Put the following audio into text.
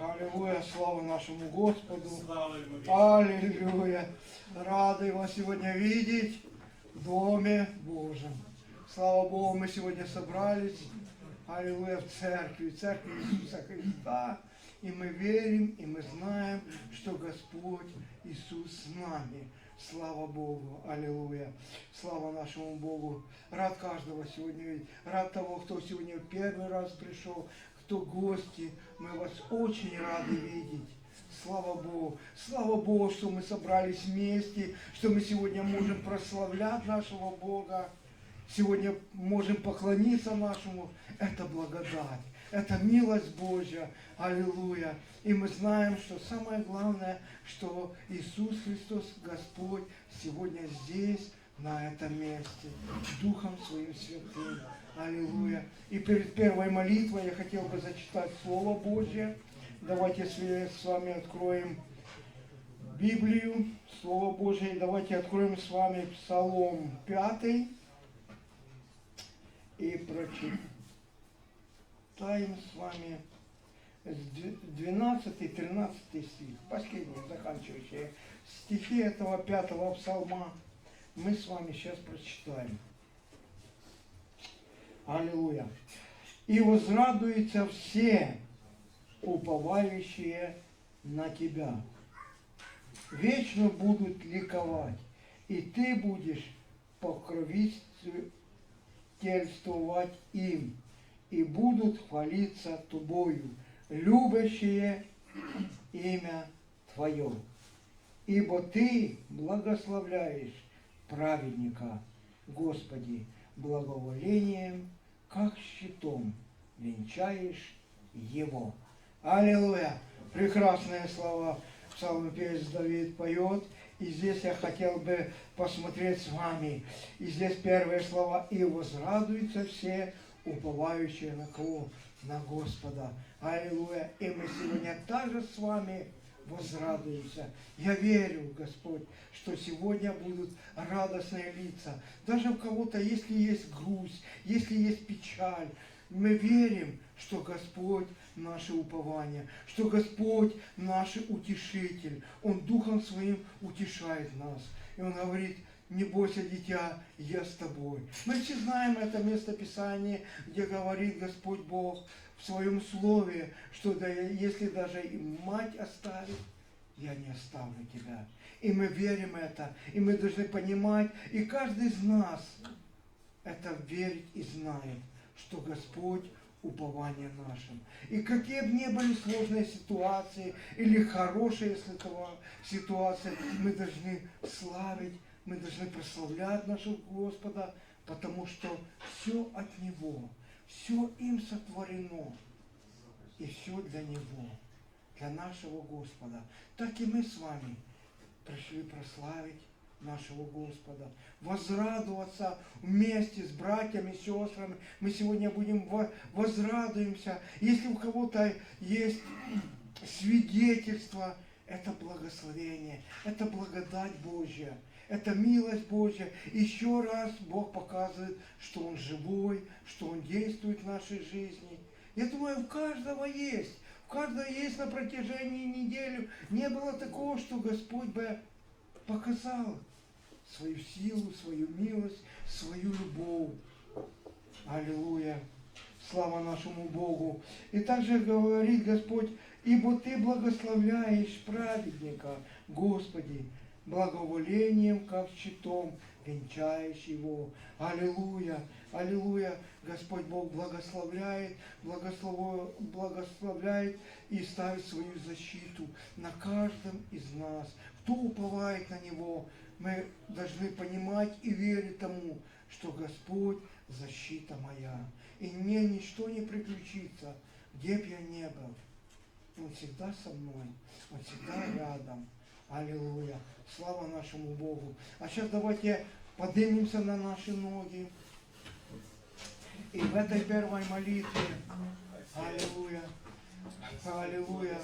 Аллилуйя, слава нашему Господу. Аллилуйя. Рады вас сегодня видеть в Доме Божьем. Слава Богу, мы сегодня собрались, аллилуйя, в церкви, в церкви Иисуса Христа. И мы верим, и мы знаем, что Господь Иисус с нами. Слава Богу, аллилуйя. Слава нашему Богу. Рад каждого сегодня видеть. Рад того, кто сегодня первый раз пришел, кто гости. Мы вас очень рады видеть. Слава Богу. Слава Богу, что мы собрались вместе, что мы сегодня можем прославлять нашего Бога. Сегодня можем поклониться нашему. Это благодать. Это милость Божья. Аллилуйя. И мы знаем, что самое главное, что Иисус Христос, Господь, сегодня здесь, на этом месте, Духом Своим Святым. Аллилуйя. И перед первой молитвой я хотел бы зачитать Слово Божье. Давайте с вами откроем Библию, Слово Божье. И давайте откроем с вами Псалом 5 и прочитаем с вами с 12-13 стих, последние заканчивающие стихи этого пятого псалма. Мы с вами сейчас прочитаем. Аллилуйя. И возрадуются все, уповающие на Тебя. Вечно будут ликовать, и Ты будешь покровительствовать им, и будут хвалиться Тобою, любящие имя Твое. Ибо Ты благословляешь праведника, Господи, благоволением, как щитом венчаешь его. Аллилуйя! Прекрасные слова псалмопевец Давид поет. И здесь я хотел бы посмотреть с вами. И здесь первые слова. И возрадуются все, уповающие на кого? На Господа. Аллилуйя! И мы сегодня также с вами возрадуемся. Я верю, Господь, что сегодня будут радостные лица. Даже у кого-то, если есть грусть, если есть печаль, мы верим, что Господь наше упование, что Господь наш утешитель. Он Духом Своим утешает нас. И Он говорит, не бойся, дитя, я с тобой. Мы все знаем это место Писания, где говорит Господь Бог в своем слове, что да, если даже и мать оставит, я не оставлю тебя. И мы верим это, и мы должны понимать, и каждый из нас это верит и знает, что Господь упование нашим. И какие бы ни были сложные ситуации или хорошие ситуации, мы должны славить, мы должны прославлять нашего Господа, потому что все от Него, все им сотворено, и все для Него, для нашего Господа. Так и мы с вами пришли прославить нашего Господа, возрадоваться вместе с братьями, сестрами. Мы сегодня будем во- возрадуемся. Если у кого-то есть свидетельство, это благословение, это благодать Божья, это милость Божья. Еще раз Бог показывает, что Он живой, что Он действует в нашей жизни. Я думаю, у каждого есть. У каждого есть на протяжении недели. Не было такого, что Господь бы показал свою силу, свою милость, свою любовь. Аллилуйя. Слава нашему Богу. И также говорит Господь, ибо Ты благословляешь праведника, Господи, благоволением, как щитом, венчаешь его. Аллилуйя, аллилуйя. Господь Бог благословляет, благослово- благословляет и ставит свою защиту на каждом из нас. Кто уповает на Него, мы должны понимать и верить тому, что Господь защита моя. И мне ничто не приключится, где бы я ни был. Он всегда со мной, Он всегда рядом. Аллилуйя. Слава нашему Богу. А сейчас давайте поднимемся на наши ноги. И в этой первой молитве, аллилуйя, аллилуйя,